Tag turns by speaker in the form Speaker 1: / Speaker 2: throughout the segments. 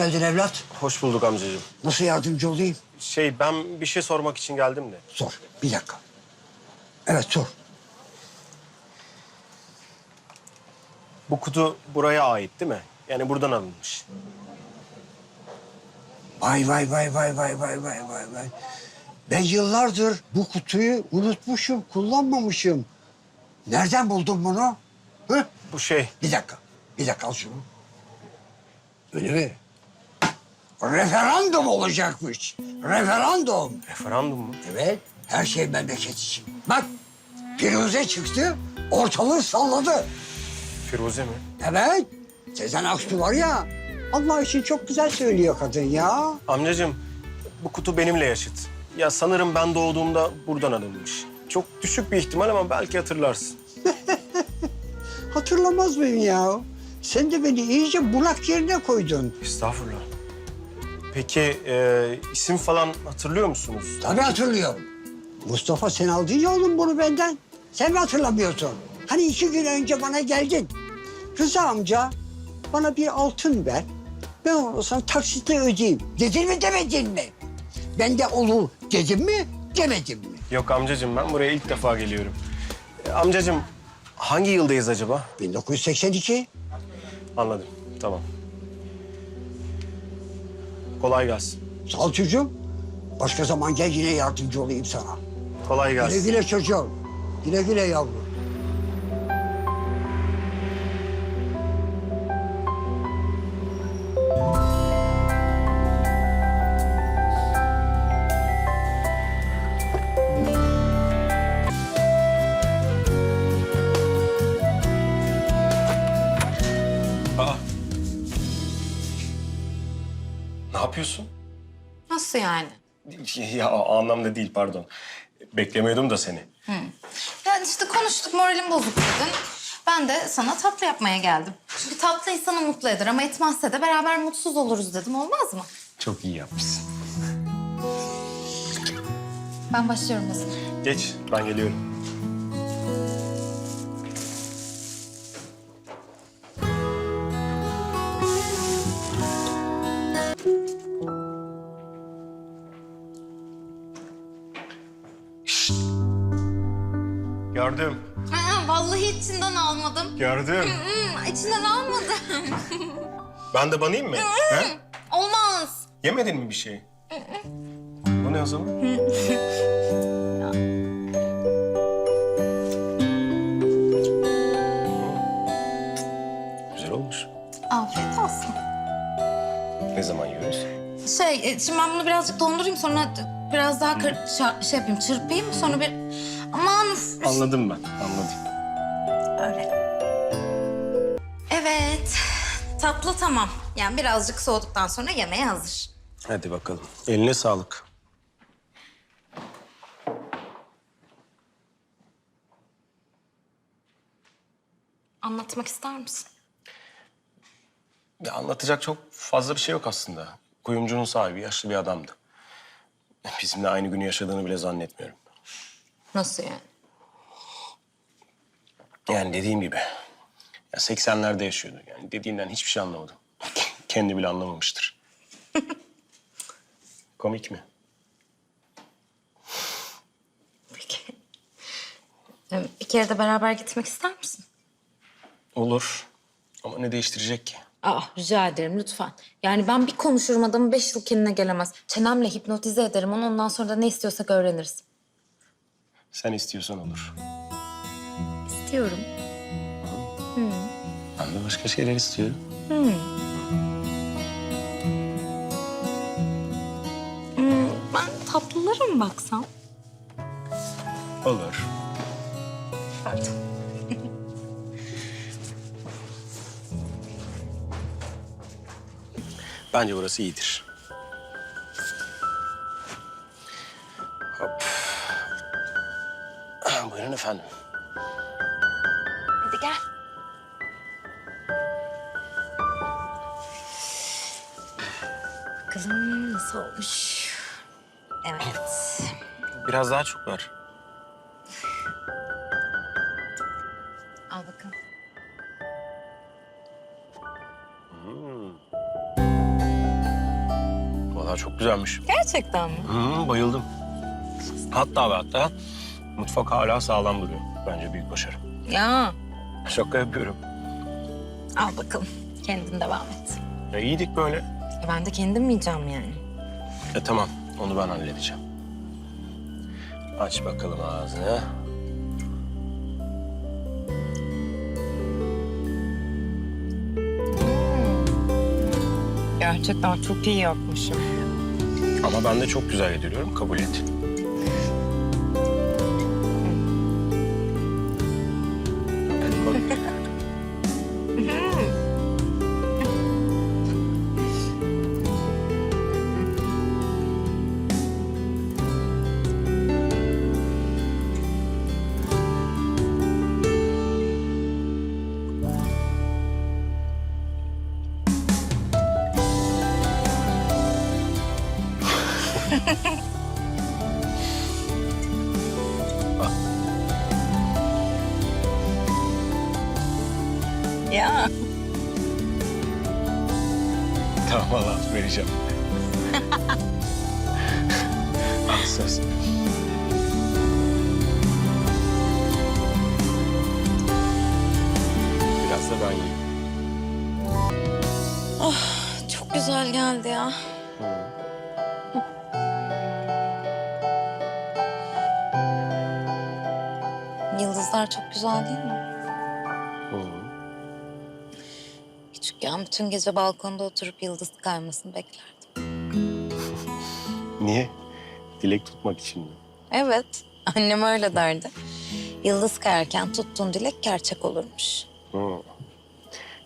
Speaker 1: geldin evlat.
Speaker 2: Hoş bulduk amcacığım.
Speaker 1: Nasıl yardımcı olayım?
Speaker 2: Şey ben bir şey sormak için geldim de.
Speaker 1: Sor. Bir dakika. Evet sor.
Speaker 2: Bu kutu buraya ait değil mi? Yani buradan alınmış.
Speaker 1: Vay vay vay vay vay vay vay vay vay. Ben yıllardır bu kutuyu unutmuşum, kullanmamışım. Nereden buldun bunu? Hı?
Speaker 2: Bu şey
Speaker 1: Bir dakika. Bir dakika al şunu. Öyle mi? Referandum olacakmış. Referandum.
Speaker 2: referandum mu?
Speaker 1: Evet. Her şey memleket için. Bak. Firuze çıktı. Ortalığı salladı.
Speaker 2: Firuze mi?
Speaker 1: Evet. Sezen Aksu var ya. Allah için çok güzel söylüyor kadın ya.
Speaker 2: Amcacığım bu kutu benimle yaşıt. Ya sanırım ben doğduğumda buradan alınmış. Çok düşük bir ihtimal ama belki hatırlarsın.
Speaker 1: Hatırlamaz mıyım ya? Sen de beni iyice bulak yerine koydun.
Speaker 2: Estağfurullah. Peki e, isim falan hatırlıyor musunuz?
Speaker 1: Tabii hatırlıyorum. Mustafa sen aldın ya oğlum bunu benden. Sen mi hatırlamıyorsun? Hani iki gün önce bana geldin. Rıza amca bana bir altın ver. Ben onu sana taksitle ödeyeyim. Dedin mi demedin mi? Ben de olur dedim mi demedim mi?
Speaker 2: Yok amcacığım ben buraya ilk defa geliyorum. E, amcacığım hangi yıldayız acaba?
Speaker 1: 1982.
Speaker 2: Anladım. Tamam. Kolay gelsin.
Speaker 1: Çocuğum. Başka zaman gel yine yardımcı olayım sana.
Speaker 2: Kolay
Speaker 1: Güle
Speaker 2: gelsin.
Speaker 1: güle çocuğum. Güle güle yavrum.
Speaker 2: Yapıyorsun?
Speaker 3: Nasıl yani?
Speaker 2: Ya o anlamda değil pardon. Beklemiyordum da seni.
Speaker 3: Yani işte konuştuk moralim bozuk dedin. Ben de sana tatlı yapmaya geldim. Çünkü tatlı insanı mutlu eder ama etmezse de beraber mutsuz oluruz dedim. Olmaz mı?
Speaker 2: Çok iyi yapmışsın.
Speaker 3: Ben başlıyorum o zaman.
Speaker 2: Geç ben geliyorum. Gördüm,
Speaker 3: Aa, vallahi içinden almadım.
Speaker 2: gördüm.
Speaker 3: Hmm, içinden almadım.
Speaker 2: Ben de banayım mı? He?
Speaker 3: Olmaz.
Speaker 2: Yemedin mi bir şey? Bu ne o zaman? Güzel olmuş.
Speaker 3: Afiyet olsun.
Speaker 2: Ne zaman yiyoruz?
Speaker 3: Şey, e, şimdi ben bunu birazcık dondurayım sonra biraz daha kır, şa- şey yapayım, çırpayım sonra bir... Aman
Speaker 2: Anladım ben, anladım.
Speaker 3: öyle. Evet, tatlı tamam. Yani birazcık soğuduktan sonra yemeğe hazır.
Speaker 2: Hadi bakalım. Eline sağlık.
Speaker 3: Anlatmak ister misin?
Speaker 2: Ya anlatacak çok fazla bir şey yok aslında. Kuyumcunun sahibi yaşlı bir adamdı. Bizimle aynı günü yaşadığını bile zannetmiyorum.
Speaker 3: Nasıl yani?
Speaker 2: Yani dediğim gibi. Ya 80'lerde yaşıyordu. Yani dediğinden hiçbir şey anlamadım. Kendi bile anlamamıştır. Komik mi?
Speaker 3: Peki. Ee, Bir kere de beraber gitmek ister misin?
Speaker 2: Olur. Ama ne değiştirecek ki?
Speaker 3: Aa, rica ederim lütfen. Yani ben bir konuşurum adamı beş yıl kendine gelemez. Çenemle hipnotize ederim onu ondan sonra da ne istiyorsak öğreniriz.
Speaker 2: Sen istiyorsan olur.
Speaker 3: İstiyorum.
Speaker 2: Ben de başka şeyler istiyorum.
Speaker 3: Ben tatlılara mı baksam?
Speaker 2: Olur.
Speaker 3: Pardon.
Speaker 2: Bence burası iyidir. Efendim.
Speaker 3: Hadi gel. Bakalım nasıl olmuş. Evet.
Speaker 2: Biraz daha çok ver.
Speaker 3: Al bakalım.
Speaker 2: Vallahi çok güzelmiş.
Speaker 3: Gerçekten mi?
Speaker 2: Hı, bayıldım. Hatta ve hatta mutfak hala sağlam duruyor. Bence büyük başarı.
Speaker 3: Ya.
Speaker 2: Şaka yapıyorum.
Speaker 3: Al bakalım. Kendin devam et.
Speaker 2: Ya iyiydik böyle.
Speaker 3: E ben de kendim yiyeceğim yani.
Speaker 2: E tamam, onu ben halledeceğim. Aç bakalım ağzını.
Speaker 3: Gerçekten çok iyi yapmışım.
Speaker 2: Ama ben de çok güzel yediriyorum, kabul et.
Speaker 3: Ya.
Speaker 2: Tamam, Allah vereceğim. Al söz. Biraz da ben yiyeyim.
Speaker 3: Çok güzel geldi ya. Yıldızlar çok güzel değil mi? Küçükken bütün gece balkonda oturup yıldız kaymasını beklerdim.
Speaker 2: Niye? Dilek tutmak için mi?
Speaker 3: Evet, annem öyle derdi. Yıldız kayarken tuttuğun dilek gerçek olurmuş.
Speaker 2: Hı.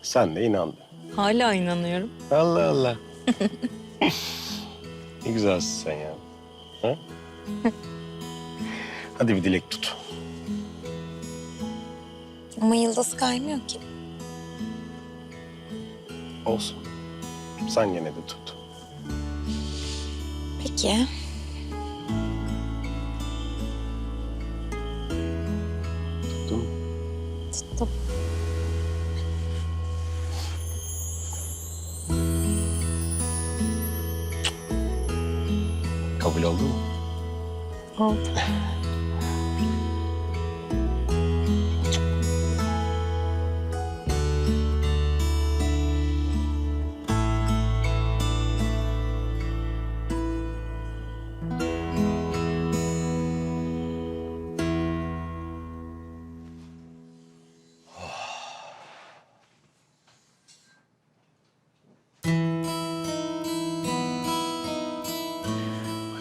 Speaker 2: Sen de inandın.
Speaker 3: Hala inanıyorum.
Speaker 2: Allah Allah. ne güzelsin sen ya. Ha? Hadi bir dilek tut.
Speaker 3: Ama yıldız kaymıyor ki.
Speaker 2: Olsun. Sen gene de tut.
Speaker 3: Peki.
Speaker 2: Tuttun mu?
Speaker 3: Tuttum.
Speaker 2: Kabul oldu mu?
Speaker 3: Oldu.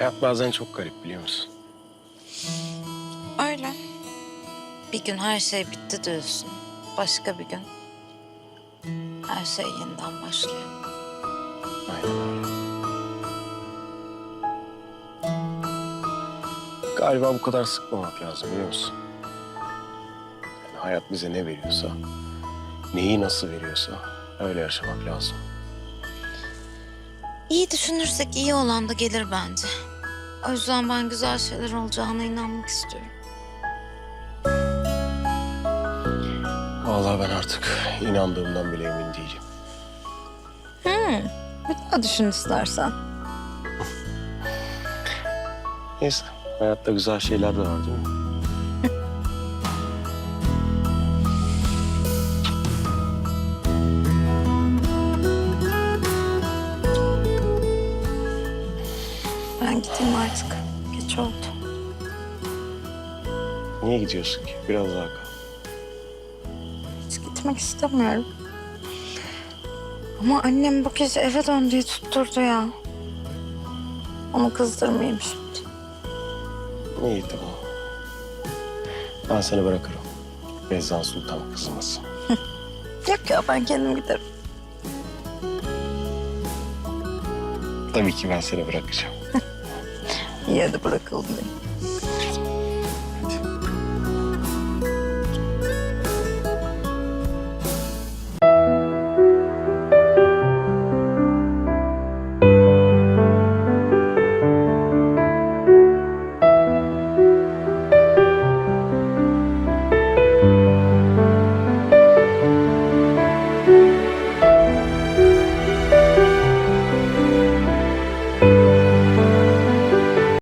Speaker 2: Hayat bazen çok garip biliyor musun?
Speaker 3: Öyle. Bir gün her şey bitti diyorsun. Başka bir gün her şey yeniden başlıyor.
Speaker 2: Aynen öyle. Galiba bu kadar sıkmamak lazım biliyor musun? Yani hayat bize ne veriyorsa, neyi nasıl veriyorsa öyle yaşamak lazım.
Speaker 3: İyi düşünürsek iyi olan da gelir bence. O yüzden ben güzel şeyler olacağına inanmak istiyorum.
Speaker 2: Vallahi ben artık inandığımdan bile emin değilim.
Speaker 3: Bir daha düşün istersen.
Speaker 2: Neyse, hayatta güzel şeyler de var değil mi?
Speaker 3: Gideyim artık. Geç oldu.
Speaker 2: Niye gidiyorsun ki? Biraz daha kal.
Speaker 3: Hiç gitmek istemiyorum. Ama annem bu gece eve dön diye tutturdu ya. Onu kızdırmayayım şimdi.
Speaker 2: İyi tamam. Ben seni bırakırım. Bezzan Sultan kızımız.
Speaker 3: Yok ya ben kendim giderim.
Speaker 2: Tabii ki ben seni bırakacağım.
Speaker 3: Bırakalım beni.